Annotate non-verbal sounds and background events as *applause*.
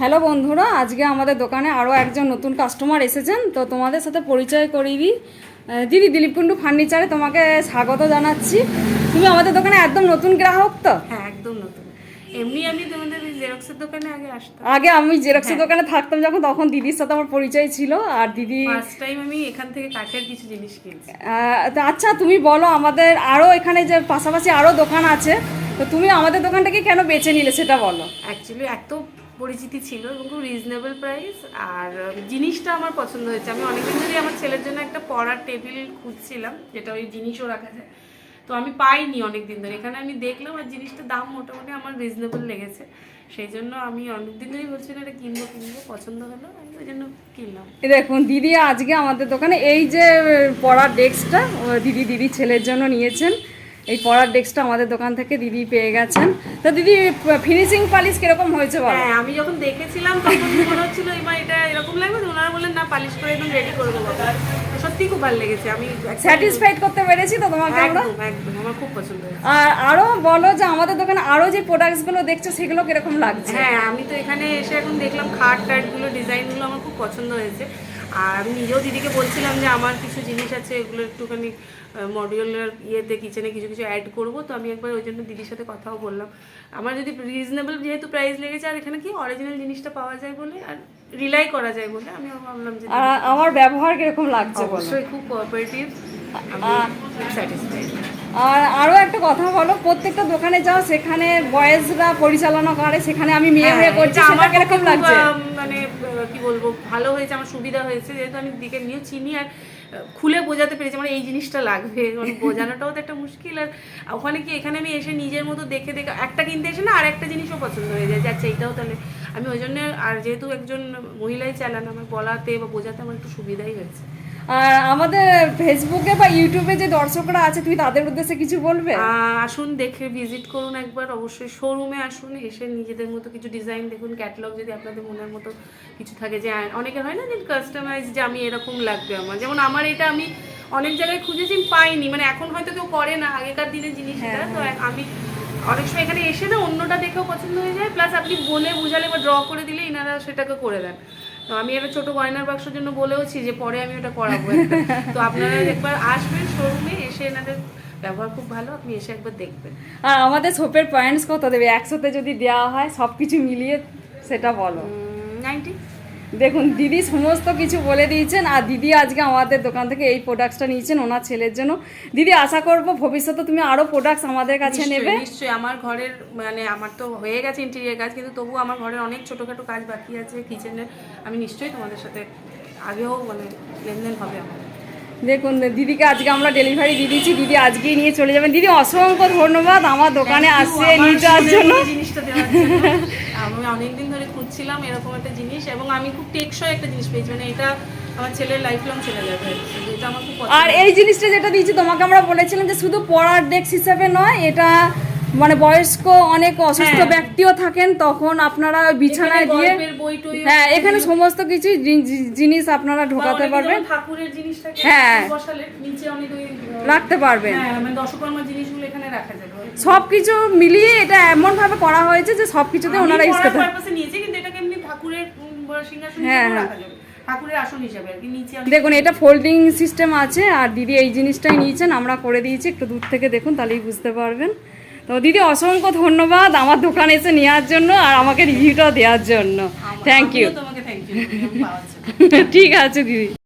Hello বন্ধুরা আজকে আমাদের দোকানে আরও একজন নতুন কাস্টমার এসেছেন তো তোমাদের সাথে পরিচয় করিয়ে দিই। দিদি দিলীপ কুণ্ডু ফার্নিচারে তোমাকে স্বাগত জানাচ্ছি। তুমি আমাদের দোকানে একদম নতুন গ্রাহক তো? হ্যাঁ একদম নতুন। এমনি আমি তোমাদের জেরক্সের দোকানে আগে আসতাম। আগে আমি জেরক্সের দোকানে থাকতাম যখন তখন দিদির সাথে আমার পরিচয় ছিল আর দিদি ফার্স্ট টাইম আমি এখান থেকে কাঠের কিছু জিনিস কিনছি। আচ্ছা তুমি বলো আমাদের আরও এখানে যে পাশাপাশি আরও দোকান আছে তো তুমি আমাদের দোকানটাকে কেন বেছে নিলে সেটা বলো। অ্যাকচুয়ালি এত পরিচিতি ছিল এবং খুব রিজনেবল প্রাইস আর জিনিসটা আমার পছন্দ হয়েছে। আমি অনেকদিন ধরে আমার ছেলের জন্য একটা পড়ার টেবিল খুঁজছিলাম, যেটা ওই জিনিসও রাখা যায়। তো আমি পাইনি অনেক দিন ধরে। এখানে আমি দেখলাম আর জিনিসটার দাম মোটামুটি আমার রিজনেবল লেগেছে। সেই জন্য আমি অনেকদিন ধরেই বলছিলাম এটা কিনবো কিনবো, পছন্দ হলো, আমি ওই জন্য কিনলাম। দেখুন, দিদি আজকে আমাদের দোকানে, এই যে, পড়ার ডেস্কটা দিদি দিদি ছেলের জন্য নিয়েছেন। এই পড়ার ডেস্কটা আমাদের দোকান থেকে দিদি পেয়ে গেছেন। তো দিদি ফিনিশিং পালিশ কীরকম হয়েছে বলো? হ্যাঁ আমি যখন দেখেছিলাম তখন মনে হচ্ছিল এবার এটা এরকম লাগবে? তো ওনারা বললেন না পালিশ করে একদম রেডি করে দেবো। সত্যি খুব ভালো লেগেছে আমি স্যাটিসফাইড করতে পেরেছি তো তোমাকে আমরা? একদম একদম আমার খুব পছন্দ হয়েছে। আর আরও বলো যে আমাদের দোকানে আরও যে প্রোডাক্টসগুলো দেখছ সেগুলো কীরকম লাগছে? হ্যাঁ আমি তো এখানে এসে এখন দেখলাম খাট টাটগুলো ডিজাইনগুলো আমার খুব পছন্দ হয়েছে। আর আমি নিজেও দিদিকে বলছিলাম যে আমার কিছু জিনিস আছে এগুলো একটুখানি মডিউলার ইয়েতে কিচেনে কিছু কিছু অ্যাড করব। তো আমি একবার ওই জন্য দিদির সাথে কথাও বললাম। আমার যদি রিজনেবল যেহেতু প্রাইস লেগেছে আর এখানে কি অরিজিনাল জিনিসটা পাওয়া যায় বলে আর রিলাই করা যায় বলে আমি ভাবলাম যে আমার ব্যবহার কীরকম লাগছে অবশ্যই খুব কোঅপারেটিভ আর আরও একটা কথা বলো প্রত্যেকটা দোকানে যাও সেখানে বয়েজরা পরিচালনা করে সেখানে আমি মেয়ে হয়ে করছি হ্যাঁ, সেটা আমার কীরকম লাগছে? মানে কি বলব ভালো হয়েছে আমার সুবিধা হয়েছে যেহেতু আমি দিকে নিয়ে চিনি আর খুলে বোঝাতে পেরেছি আমার এই জিনিসটা লাগবে মানে বোঝানোটাও তো একটা মুশকিল আর ওখানে কি এখানে আমি এসে নিজের মতো দেখে দেখে একটা কিনতে এসে না আর একটা জিনিসও পছন্দ হয়ে যায় যে আচ্ছা এইটাও তাহলে আমি ওই জন্য আর যেহেতু একজন মহিলাই চালান আমার বলাতে বা বোঝাতে আমার একটু সুবিধাই হয়েছে। আর আমাদের ফেসবুকে বা ইউটিউবে যে দর্শকরা আছে তুমি তাদের উদ্দেশ্যে কিছু বলবে? আসুন দেখে ভিজিট করুন একবার অবশ্যই শোরুমে আসুন এসে নিজেদের মতো কিছু ডিজাইন দেখুন ক্যাটালগ যদি আপনাদের মনের মতো কিছু থাকে যে অনেকে হয় না যে কাস্টমাইজ যে আমি এরকম লাগবে আমার। যেমন আমার এটা আমি অনেক জায়গায় খুঁজেছি পাইনি। মানে এখন হয়তো কেউ করে না আগেকার দিনের জিনিসটা। তো আমি অনেক সময় এখানে এসে না অন্যটা দেখেও পছন্দ হয়ে যায় প্লাস আপনি বলে বুঝালে বা ড্র করে দিলে এনারা সেটাকে করে দেন। তো আমি একটা ছোট গয়নার বাক্সের জন্য বলেওছি যে পরে আমি ওটা করাবো। তো আপনারা *laughs* একবার আসবেন শোরুমে এসে এনাদের ব্যবহার খুব ভালো আপনি এসে একবার দেখবেন। আর আমাদের সোপের পয়েন্টস কত দেবে? একশোতে যদি দেওয়া হয় সব কিছু মিলিয়ে সেটা বলো। নাইনটি দেখুন দিদি সমস্ত কিছু বলে দিয়েছেন আর দিদি আজকে আমাদের দোকান থেকে এই প্রোডাক্টসটা নিয়েছেন ওনার ছেলের জন্য। দিদি আশা করব ভবিষ্যতে তুমি আরও প্রোডাক্টস আমাদের কাছে নেবে। নিশ্চয়ই আমার ঘরের মানে আমার তো হয়ে গেছে ইন্টেরিয়ার কাজ কিন্তু তবু আমার ঘরের অনেক ছোটোখাটো কাজ বাকি আছে কিচেনের আমি নিশ্চয়ই তোমাদের সাথে আগেও মানে লেনদেন হবে আমার। দেখুন দিদিকে আজকে আমরা ডেলিভারি দিয়ে দিচ্ছি। দিদি আজকেই নিয়ে চলে যাবেন। দিদি অসংখ্য ধন্যবাদ। আমার দোকানে আসছে নিয়ে যাওয়ার জন্য। জিনিসটা দেওয়ার জন্য। *laughs* আমি অনেকদিন ধরে খুঁজছিলাম এরকম একটা জিনিস এবং আমি খুব টেকসই একটা জিনিস পেয়েছি। মানে এটা আমার ছেলের লাইফ লং চলে যাবে এটা আমার খুব আর এই জিনিসটা যেটা দিয়েছি, তোমাকে আমরা বলেছিলাম যে শুধু পড়ার ডেস্ক হিসাবে নয়, এটা মানে বয়স্ক অনেক অসুস্থ হ্যাঁ। ব্যক্তিও থাকেন তখন আপনারা বিছানায় দিয়ে হ্যাঁ এখানে সমস্ত কিছু জিনিস আপনারা ঢোকাতে পারবেন ঠাকুরের জিনিসটাকে হ্যাঁ। নিচে অনেক রাখতে পারবেন হ্যাঁ মানে জিনিসগুলো এখানে রাখা যাবে সব কিছু মিলিয়ে এটা এমন ভাবে করা হয়েছে যে সব কিছুতে ওনারা ইউজ করতে পারপাসে কিন্তু এটাকে এমনি ঠাকুরের উম, হ্যাঁ, হ্যাঁ। রাখা যাবে দেখুন এটা ফোল্ডিং সিস্টেম আছে আর দিদি এই জিনিসটাই নিয়েছেন আমরা করে দিয়েছি একটু দূর থেকে দেখুন তাহলেই বুঝতে পারবেন তো দিদি অসংখ্য ধন্যবাদ আমার দোকানে এসে নেওয়ার জন্য আর আমাকে রিভিউটা দেওয়ার জন্য। থ্যাংক ইউ *laughs* ঠিক আছে দিদি।